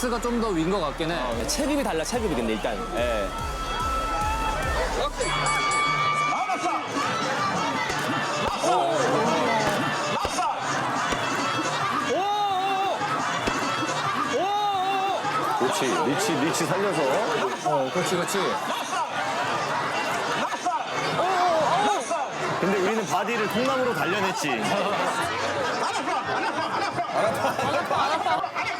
덱스가 좀더 위인 것 같긴 해. 어, 체급이 달라 체급이 근데 일단. 예. 그렇지. 리치, 리치 살려서. 어, 그렇지, 그렇지. 근데 우리는 바디를 통나무로 단련했지. 스맨십이 좋아. 아, 나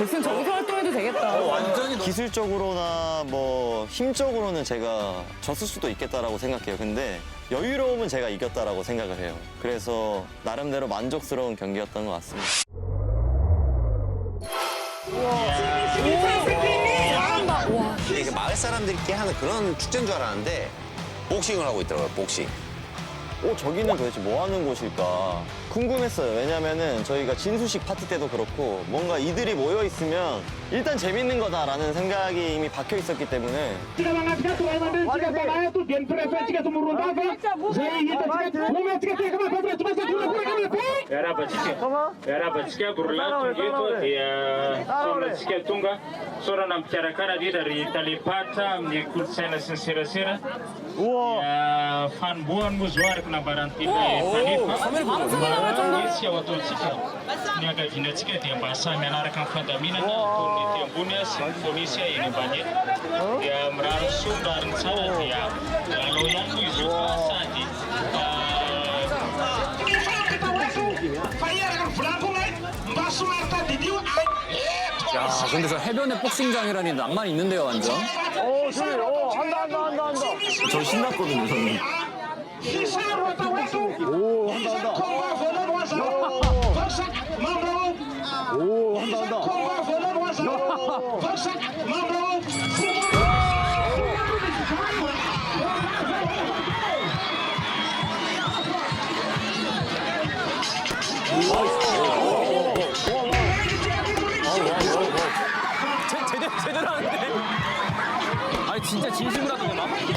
덱슨 저기서 활동해도 되겠다. 완전히 너- 기술적으로나 뭐 힘적으로는 제가 졌을 수도 있겠다라고 생각해요. 근데 여유로움은 제가 이겼다라고 생각을 해요. 그래서 나름대로 만족스러운 경기였던 것 같습니다. 이게 그 마을 사람들끼리 하는 그런 축제인 줄 알았는데 복싱을 하고 있더라고요, 복싱. 어, 저기는 도대체 뭐 하는 곳일까 궁금했어요. 왜냐면은 저희가 진수식 파티 때도 그렇고 뭔가 이들이 모여 있으면 일단 재밌는 거다라는 생각이 이미 박혀 있었기 때문에 amin'ny kolontsaina ao ataontsika ny ankavianantsika dia mba samy anaraka amin'ny fandaminana ataon'ny ety ambony sy ny polisy eny ambany eto. Dia mirary soa mirary ny tsara dia lalao ihany moa izy io fa sady ah, Kita waktu Fire akan berlaku lain. Mbak Sumarta Didiu 야, 근데 저 해변에 복싱장이라니 낭만 있는데요, 완전. 어, 저기, 어, 한다, 한다, 한다, 한다. 저 신났거든요, 저는. 진짜 진심으로 거나?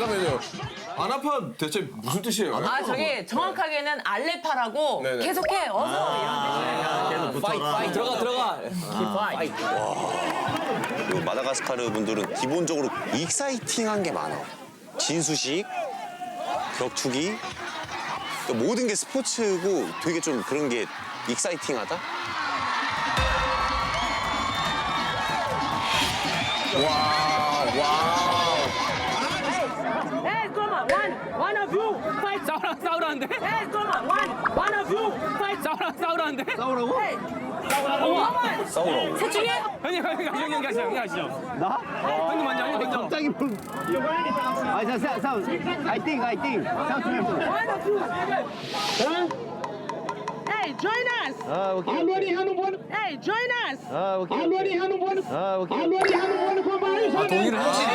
잠깐만요. 안 아파 대체 무슨 뜻이에요? 아, 저게 정확하게는 알레파라고 네네. 계속해, 어서 이런 뜻이에요. 파이트 파이트 들어가 들어가. 그리고 마다가스카르 분들은 기본적으로 익사이팅한 게 많아. 진수식, 격투기, 그러니까 모든 게 스포츠고 되게 좀 그런 게 익사이팅하다? Hey, come on, one, of you fight. 싸우라 싸우라는데? Hey, come on, one, one of you fight. 싸우라 싸우라는데? 싸우라고? Hey, 싸우라고? 싸우라고. 셋 중에 형님 형님 가시죠 형님 가시죠 형님 가시죠. 나? 형님 먼저 형님 먼저. one of you. Hey, join us. Alwani Hanumon. Hey, join us. Alwani Hanumon. Alwani Hanumon Komba. 동의를 확실히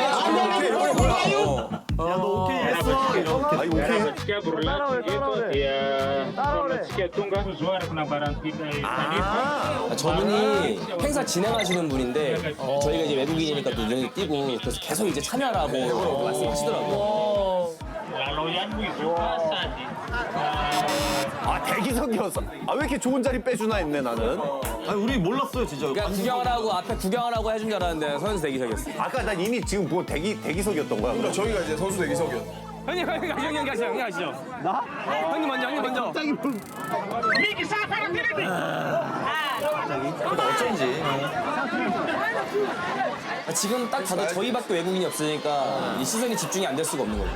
Dia Sona Tsike Tunga. Zoary nambaran'ny tika Talipa. 저분이 행사 진행하시는 분인데 어, 저희가 이제 외국인이니까 또 눈에 띄고 그래서 계속 이제 참여하라고 말씀하시더라고요. Sady ah, 아, 대기석이었어. 아, 왜 이렇게 좋은 자리 빼주나 했네, 나는. 아니, 우리 몰랐어요, 진짜. 그냥 구경하라고 앞에 구경하라고 해준 줄 알았는데 선수 대기석이었어. 아까 난 이미 지금 뭐 대기, 대기석이었던 거야. 그러니까 저희가 이제 선수 대기석이었. 형님 형님 가시죠 형님 가시죠 형님 가시죠. 나? 형님 먼저 형님 먼저. Safara Tiribi. 어쩐지. 아, 지금 딱 봐도 저희밖에 외국인이 없으니까 이 시선이 집중이 안 될 수가 없는 거죠.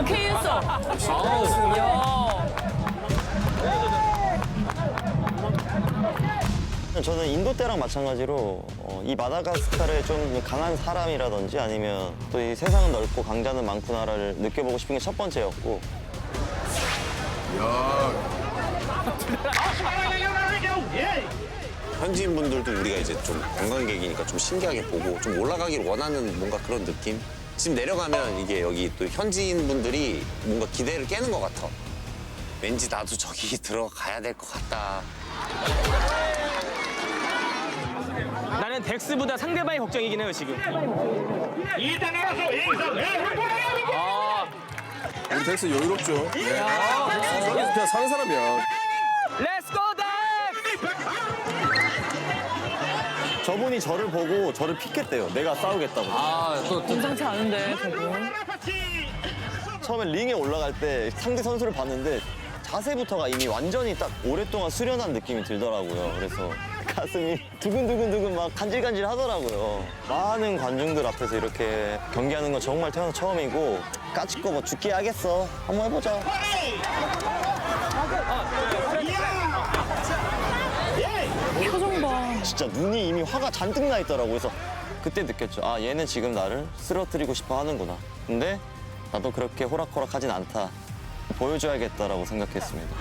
오케이 했어. 아우, 야. 저는 인도 때랑 마찬가지로 어, 이 마다가스카르의 좀 강한 사람이라든지 아니면 또 이 세상은 넓고 강자는 많구나를 느껴보고 싶은 게 첫 번째였고 현지인 분들도 우리가 이제 좀 관광객이니까 좀 신기하게 보고 좀 올라가길 원하는 뭔가 그런 느낌? 지금 내려가면 이게 여기 또 현지인 분들이 뭔가 기대를 깨는 것 같아. 왠지 나도 저기 들어가야 될 것 같다. 나는 덱스보다 상대방이 걱정이긴 해요 지금. 예, 우리 덱스 여유롭죠. 네. 저기 그냥 사는 사람이야. 저분이 저를 보고 저를 픽했대요. 내가 싸우겠다고. 아또 심상치 않은데, 저분. 처음에 링에 올라갈 때 상대 선수를 봤는데 자세부터가 이미 완전히 딱 오랫동안 수련한 느낌이 들더라고요. 그래서 가슴이 두근두근두근 막 간질간질 하더라고요. 많은 관중들 앞에서 이렇게 경기하는 건 정말 태어나 처음이고 까짓 거 뭐 죽게 하겠어. 한번 해보자. 진짜 눈이 이미 화가 잔뜩 나 있더라고요. 그래서 그때 느꼈죠. 아 얘는 지금 나를 쓰러뜨리고 싶어 하는구나. 근데 나도 그렇게 호락호락하진 않다. 보여줘야겠다라고 생각했습니다.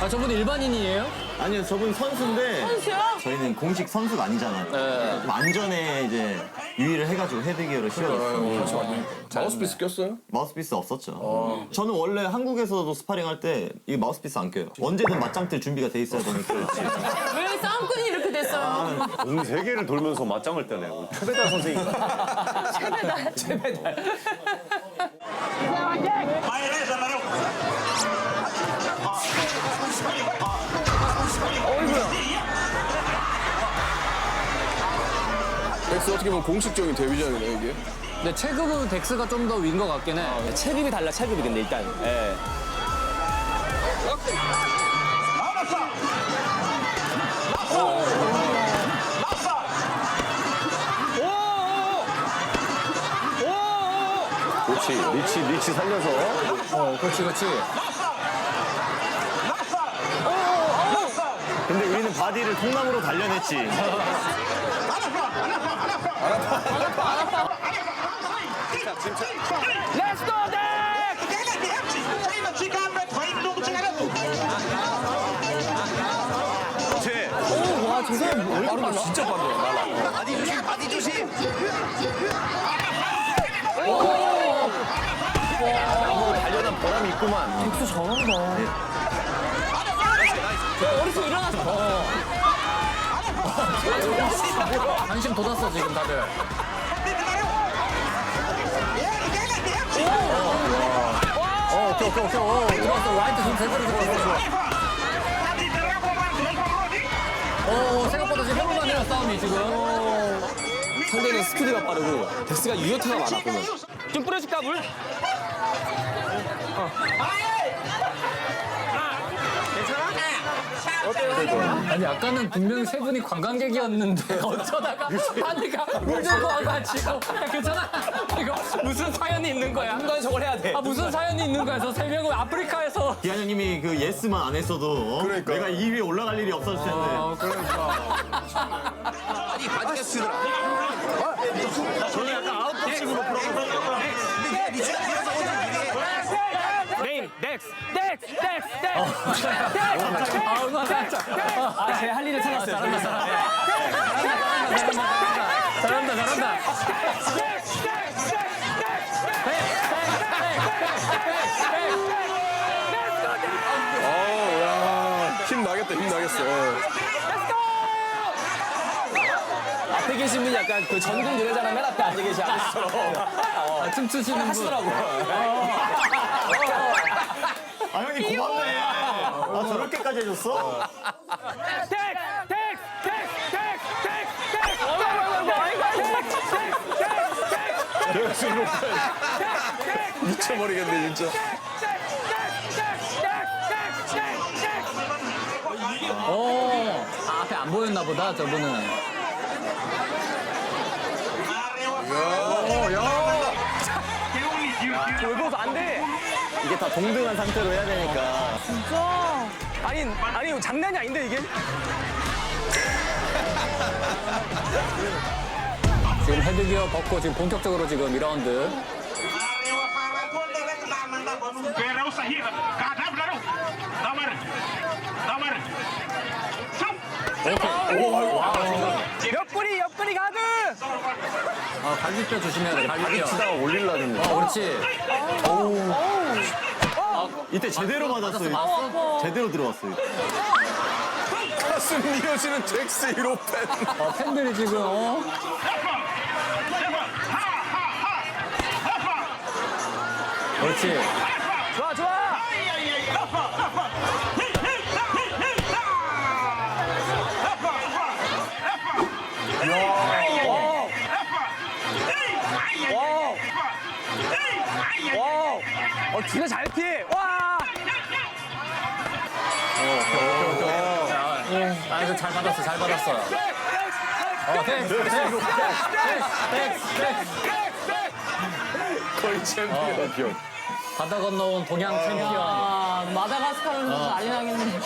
아 저분 일반인이에요? 아니요, 저분 선수인데 선수야? 저희는 공식 선수가 아니잖아요. 네. 좀 안전에 이제 유의를 해가지고 헤드기어를 씌워줬어요. 마우스피스 꼈어요? 마우스피스 없었죠. 저는 원래 한국에서도 스파링 할 때 이 마우스피스 안 껴요. 언제든 맞짱 뜰 준비가 돼 있어야 되니까. 왜 싸움꾼이 이렇게 됐어요? 온 세계를 돌면서 맞짱을 뜨네. 최배달 선생님. 덱스 어떻게 보면 공식적인 데뷔전이네 이게. 근데 체급은 덱스가 좀 더 윈 것 같긴 해. 체급이 달라 체급이 근데 일단. 예. 그렇지. 리치, 리치 살려서. 어 그렇지 그렇지. 근데 우리는 바디를 통나무로 단련했지. Let's go 덱스! 와, 저 사람 뭐 빠르다 진짜 빠르다. 바디 조심, 바디 조심. 단련한 보람이 있구만. 덱스 잘한다. 어리서 일어났어. 관심 돋았어 지금 다들. 어 오케이 오케이 오케이 오 들어왔어 라이트 지금 제대로 들어왔어. 어 생각보다 지금 해볼만 해요 싸움이 지금. 상대는 스피드가 빠르고 덱스가 유효타가 많아 보면. 좀 뿌려줄까 물? 아니 아까는 분명히 세 분이 관광객이었는데 어쩌다가 하니까 물 들고 와가지고 야 괜찮아? 이거 무슨 사연이 있는 거야? 한번 저걸 해야 돼. 아 무슨 사연이 있는 거야? 저 세 명은 아프리카에서 기한 형님이 그 예스만 안 했어도 어? 그러니까. 내가 2위에 올라갈 일이 없었을 텐데. 어 그러니까 아니, 바디가 쓰더라. 저는 약간 네임 덱스 덱스 덱스 아 음악 살짝 아제 할 일을 찾았어요. 잘한다 잘한다 잘한다 잘한다. 힘 나겠다 힘 나겠어. 어. 앞에 계신 분이 약간 그 전국 노래자랑 맨 앞에 앉아 계신 아저씨처럼 아, 춤추시는 분 하시더라고. 아 형님 고맙네. 아 저렇게까지 해줬어? 어이구 어이구 어이구 내가 지금 미쳐버리겠네 진짜. 어 아, 앞에 안 보였나 보다 저분은 골고루 안 돼. 이게 다 동등한 상태로 해야 되니까. 진짜. 아니, 아니, 장난이 아닌데, 이게? 지금 헤드기어 벗고 지금 본격적으로 지금 2라운드. 오케이. 오, 와, 옆구리, 옆구리 가득! 아, 갈비뼈 조심해야 돼, 갈비뼈. 치다가 올릴라는데. 어, 그렇지. 이때 제대로 맞았어요. 제대로 들어왔어요. 가슴 미어지는 잭스 1호 팬. 어, 팬들이 지금, 어? 그렇지. 좋아 좋아. 어 진짜 잘 피해. 와. 아, 이거 잘 받았어, 잘 받았어. 어, 땡스, 땡스, 땡스, 땡스, 땡스. 거의 챔피언. 바다 건너온 동양 챔피언. 아 마다가스카르는 난리 나겠네.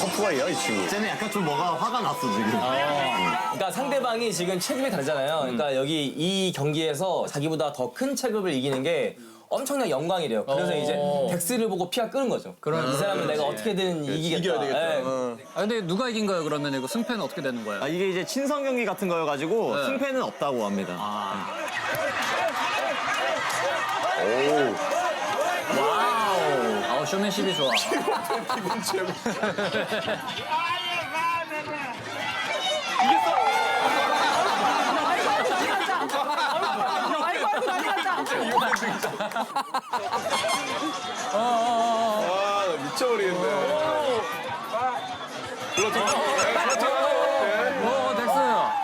터프가이야 이 친구. 쟤는 약간 좀 뭐가 화가 났어 지금. 그러니까 상대방이 지금 체급이 다르잖아요. 그러니까 여기 이 경기에서 자기보다 더 큰 체급을 이기는 게 엄청난 영광이래요. 그래서 어. 이제 덱스를 보고 피가 끄는 거죠. 이 사람은 내가 어떻게든 이기겠다. 이겨야 되겠다. 예. 어. 아, 근데 누가 이긴 거예요, 그러면? 이거 승패는 어떻게 되는 거예요? 아, 이게 이제 친선 경기 같은 거여가지고 네. 승패는 없다고 합니다. 아우, 쇼맨십이 좋아. 아, 나 미쳐버리겠네. 플러팅. 오.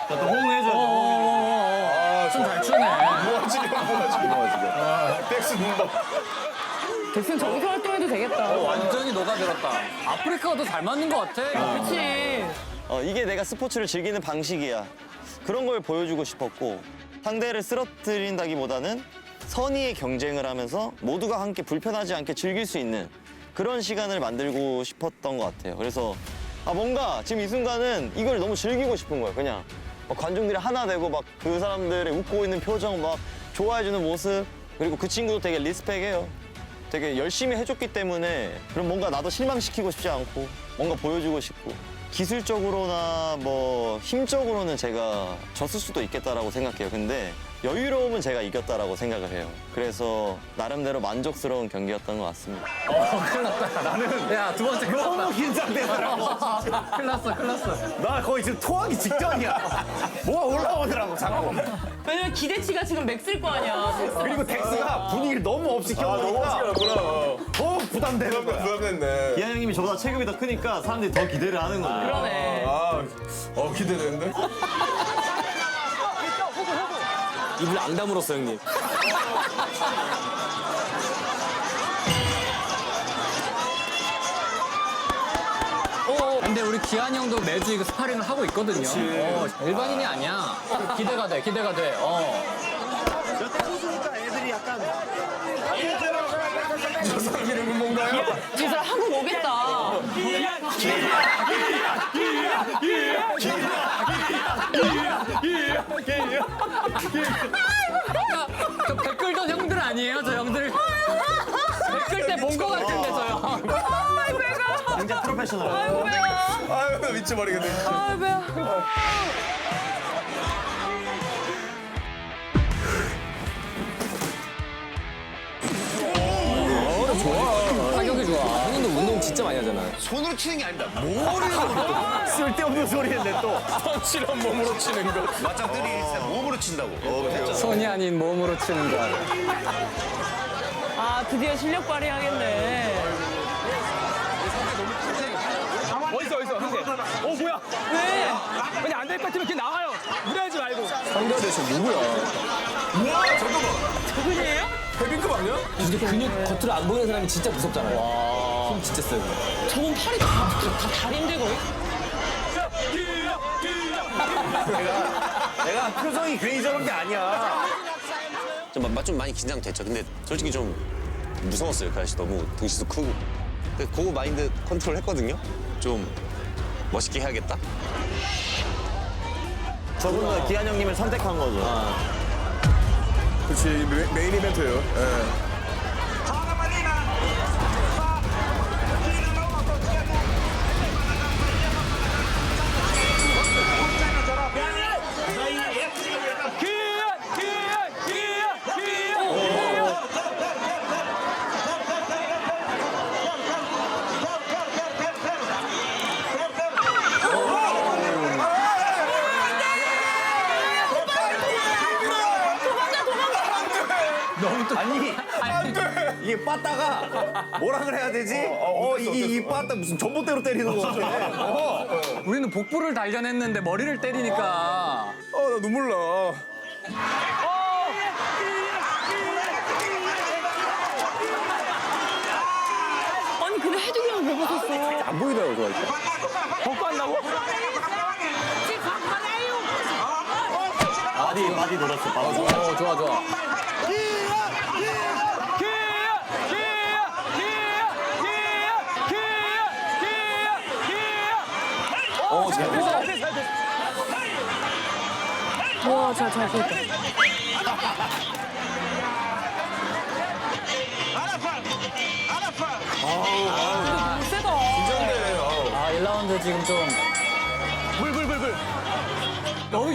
자, 또 호응해줘야죠. 오, 춤잘 추네. 모아지려 모아지려. 덱스 눈 봐. 덱슨 저기서 활동해도 되겠다. 완전히 녹아들었다. 아프리카가 더 잘 맞는 것 같아. 그렇지. 어, 이게 내가 스포츠를 즐기는 방식이야. 그런 걸 보여주고 싶었고 상대를 쓰러뜨린다기보다는 선의의 경쟁을 하면서 모두가 함께 불편하지 않게 즐길 수 있는 그런 시간을 만들고 싶었던 것 같아요. 그래서 아 뭔가 지금 이 순간은 이걸 너무 즐기고 싶은 거예요. 그냥 막 관중들이 하나 되고 막 그 사람들의 웃고 있는 표정 막 좋아해주는 모습 그리고 그 친구도 되게 리스펙해요. 되게 열심히 해줬기 때문에 그럼 뭔가 나도 실망시키고 싶지 않고 뭔가 보여주고 싶고 기술적으로나 뭐 힘적으로는 제가 졌을 수도 있겠다라고 생각해요. 근데 여유로움은 제가 이겼다라고 생각을 해요. 그래서 나름대로 만족스러운 경기였던 것 같습니다. 어, 큰일 났다. 나는. 야, 두 번째 큰일 났다. 긴장되더라고. 큰일 났어, 큰일 났어. 나 거의 지금 토하기 직전이야. 뭐가 올라오더라고 자꾸. 왜냐면 기대치가 지금 맥스일 거 아니야. 그리고 덱스가 분위기를 너무 업시켜버리니까 더 부담되는 거야. 부담됐네. 이한 형님이 저보다 체급이 더 크니까 사람들이 더 기대를 하는 거예요. 그러네. 아, 어 기대되는데? 입을 앙담으로써 형님. 우리 기한 형도 매주 이거 스파링을 하고 있거든요. 어, 일반인이 아니야. 기대가 돼, 기대가 돼. 어. 저 사람 이름은 뭔가요? 이 사람 한국 오겠다. 저 댓글 던 형들 아니에요, 저 형들. 댓글 때 본 거 같은데, 저 형. 굉장히 프로페셔널. 아유, 나 미쳐버리겠네. 아 배야. 타격이 좋아. 형님도 운동 진짜 많이 하잖아. 손으로 치는 게 아닙니다. 몸으로 쓸데없는 소리 했네 또. 펀치런 몸으로 치는 거. 맞짱들이 몸으로 친다고. 어, 손이 아닌 몸으로 치는 거. 아 드디어 실력 발휘하겠네. 어딨어 어딨어 형제 어 뭐야 왜? 그냥 안될 것 같으면 그냥 나가요 무리하지 말고 상대 대체 누구야? 우와, 잠깐만. 그분이에요? 헤빙급 아니야? 이렇게 근육 겉으로 안 보이는 사람이 진짜 무섭잖아요. 힘 진짜 세요. 저건 팔이 다, 다, 다 다리인데 거의? 내가 표정이 괜히 저런 게 아니야. 좀, 마- 좀 많이 긴장됐죠. 근데 솔직히 좀 무서웠어요. 그 아저씨 너무 등치도 크고. 근데 그 마인드 컨트롤 했거든요. 좀 멋있게 해야겠다. 저분은 기한 형님을 선택한 거죠. 그렇지 메- 메인 이벤트예요. 예. 이 빠따 무슨 전봇대로 때리는 거 같아. 우리는 복부를 단련했는데 머리를 때리니까 어나 눈물 나. 아니 근데 해독이 형왜 벗었어? 안 보이더라고 저. 벗고 한다고? 바디 바디 돌았어. 바디. 어 좋아 좋아 어, 잘. 잘 됐어 와잘잘 됐다. 너무 세다. 아 1라운드 지금 좀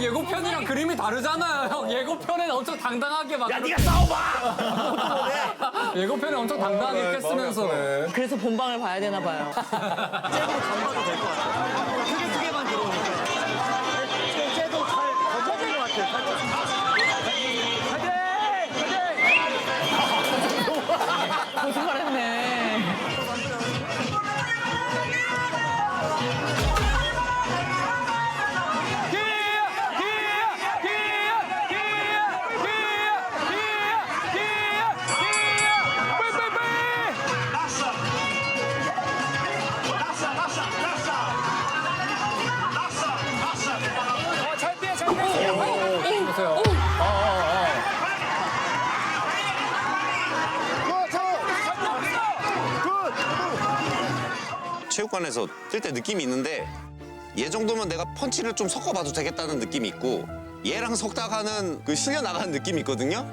예고편이랑 그림이 다르잖아요 형 예고편엔 엄청 당당하게 막 야 네가 싸워봐. 예고편에 엄청 당당하게 깼으면서 그래서 본방을 봐야 되나 봐요. 거짓말했네. 체육관에서 뛸 때 느낌이 있는데 얘 정도면 내가 펀치를 좀 섞어봐도 되겠다는 느낌이 있고 얘랑 섞다가는 그 실려 나가는 느낌이 있거든요.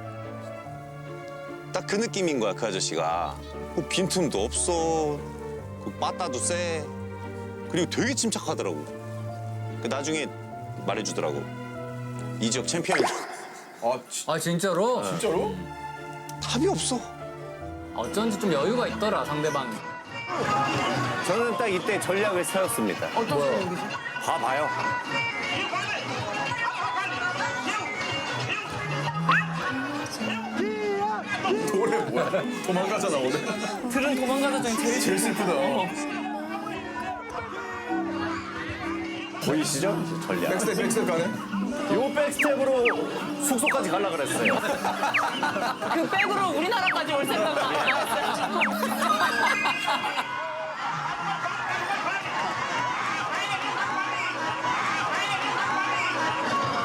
딱 그 느낌인 거야 그 아저씨가. 뭐 빈틈도 없어. 그 빠따도 세. 그리고 되게 침착하더라고. 그 나중에 말해주더라고. 이 지역 챔피언이라고. 아 진- 아 진짜로? 진짜로? 답이 없어. 어쩐지 좀 여유가 있더라 상대방이 저는 딱 이때 전략을 세웠습니다. 어떤 생각이죠? 봐봐요. 노래 뭐야? 도망가잖아 오늘. 들은 도망가다 중에 제일 제일 슬프다. 보이시죠? 전략. 백스텝 백스텝 가네. 요 백스텝으로 숙소까지 갈라 그랬어요. 그 백으로 우리나라까지 올 생각은 안 했어요.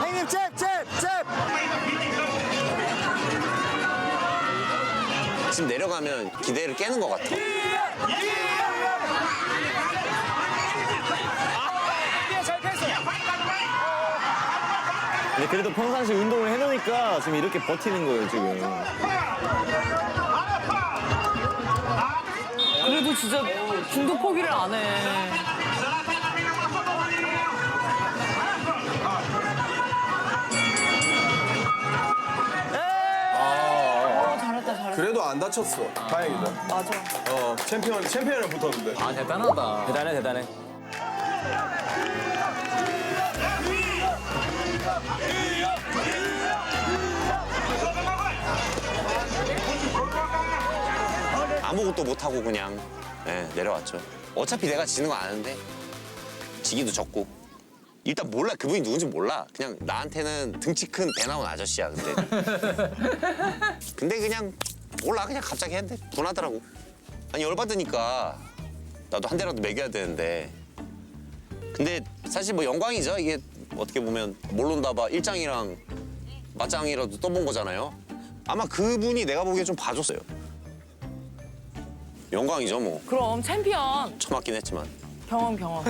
형님 잽, 잽, 잽. 지금 내려가면 기대를 깨는 것 같아. 피해 잘 피했어 근데 그래도 평상시 운동을 해놓으니까 지금 이렇게 버티는 거예요 지금. 그래도 진짜 중도 포기를 안 해. 어, 잘했다, 잘했다. 그래도 안 다쳤어. 다행이다. 맞아. 어 챔피언 챔피언이랑 붙었는데. 아 대단하다 대단해 대단해. 아무것도 못하고 그냥 예, 내려왔죠. 어차피 내가 지는 거 아는데 지기도 졌고 일단 몰라 그분이 누군지 몰라. 그냥 나한테는 등치 큰 배 나온 아저씨야 근데. 근데 그냥 몰라 그냥 갑자기 했는데 분하더라고. 아니 열받으니까 나도 한 대라도 먹여야 되는데. 근데 사실 뭐 영광이죠 이게 어떻게 보면 몰론다바 일장이랑 맞짱이라도 떠본 거잖아요. 아마 그분이 내가 보기에 좀 봐줬어요. 영광이죠 뭐. 그럼 챔피언 처맞긴 했지만. 경험 경험.